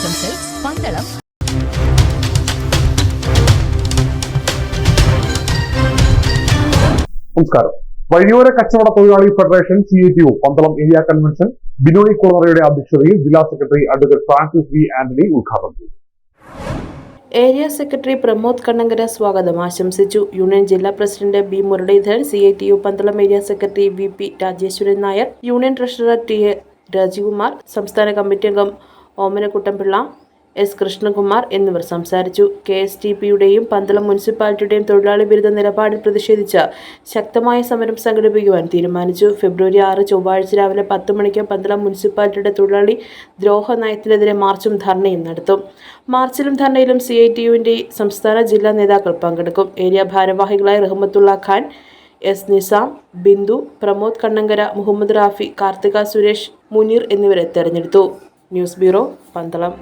ശ്രീവത്സം പന്തളം നമസ്കാരം. വഴിയോര കച്ചവട തൊഴിലാളി federation C A T O Pandalam area convention Binoy കുളറയുടെ അധ്യക്ഷതയിൽ ജില്ലാ secretary advocate Francis V Antony ഉദ്ഘാടനം ചെയ്തു. ഏരിയ സെക്രട്ടറി പ്രമോദ് കണ്ണങ്കര സ്വാഗതം. ആശംസിച്ചു. യൂണിയൻ ജില്ലാ president B Muraleedharan C I T U Pandalam area secretary V P Rajeswaran Nair union treasurer T A Rajeevkumar സംസ്ഥാന committee അംഗം Omanakuttanpillai S. Krishnakumar എന്നിവർ സംസാരിച്ചു. കെ. എസ്. ടി. പിയുടെയും പന്തളം മുനിസിപ്പാലിറ്റിയുടെയും തൊഴിലാളി ബിരുദ നിലപാടിൽ പ്രതിഷേധിച്ച് ശക്തമായ സമരം സംഘടിപ്പിക്കുവാൻ തീരുമാനിച്ചു. ഫെബ്രുവരി ആറ് ചൊവ്വാഴ്ച രാവിലെ പത്ത് മണിക്ക് പന്തളം മുനിസിപ്പാലിറ്റിയുടെ തൊഴിലാളി ദ്രോഹ നയത്തിനെതിരെ മാർച്ചും ധർണയും നടത്തും. മാർച്ചിലും ധർണയിലും സി. ഐ. സംസ്ഥാന ജില്ലാ നേതാക്കൾ പങ്കെടുക്കും. ഏരിയ ഭാരവാഹികളായ റഹ്മത്തുള്ള ഖാൻ എസ്. നിസാം ബിന്ദു പ്രമോദ് കണ്ണങ്കര മുഹമ്മദ് റാഫി കാർത്തിക സുരേഷ് മുനീർ എന്നിവരെ തെരഞ്ഞെടുത്തു. News bureau Pandalam.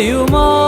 യുമാ